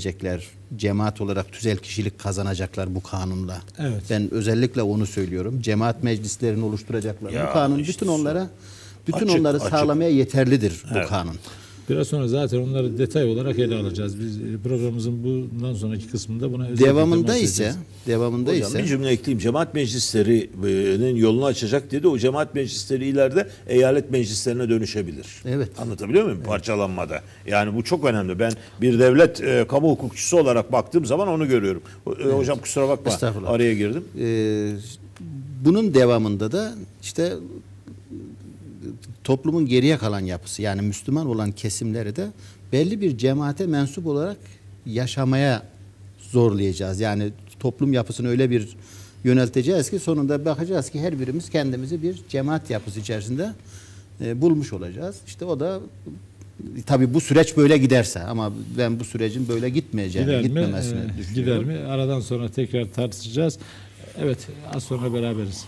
edecekler. Cemaat olarak tüzel kişilik kazanacaklar bu kanunla. Evet. Ben özellikle onu söylüyorum. Cemaat meclislerini oluşturacaklar. Ya bu kanun işte bütün onlara bütün Açık, onları açık. sağlamaya yeterlidir bu Evet. kanun. Biraz sonra zaten onları detay olarak ele alacağız. Biz e, programımızın bundan sonraki kısmında buna özellikle Devamında ise devamında Hocam ise bir cümle ekleyeyim. Cemaat meclislerinin yolunu açacak dedi. O cemaat meclisleri ileride eyalet meclislerine dönüşebilir. Evet. Anlatabiliyor muyum? Parçalanmada. Yani bu çok önemli. Ben bir devlet e, kamu hukukçusu olarak baktığım zaman onu görüyorum. E, Hocam kusura bakma Estağfurullah. araya girdim. Ee, bunun devamında da işte toplumun geriye kalan yapısı yani Müslüman olan kesimleri de belli bir cemaate mensup olarak yaşamaya zorlayacağız. Yani toplum yapısını öyle bir yönelteceğiz ki sonunda bakacağız ki her birimiz kendimizi bir cemaat yapısı içerisinde e, bulmuş olacağız. İşte o da tabii bu süreç böyle giderse ama ben bu sürecin böyle gitmeyeceğini, Gider mi? gitmemesini Ee, düşünüyorum. gider mi? Aradan sonra tekrar tartışacağız. Evet, az sonra beraberiz.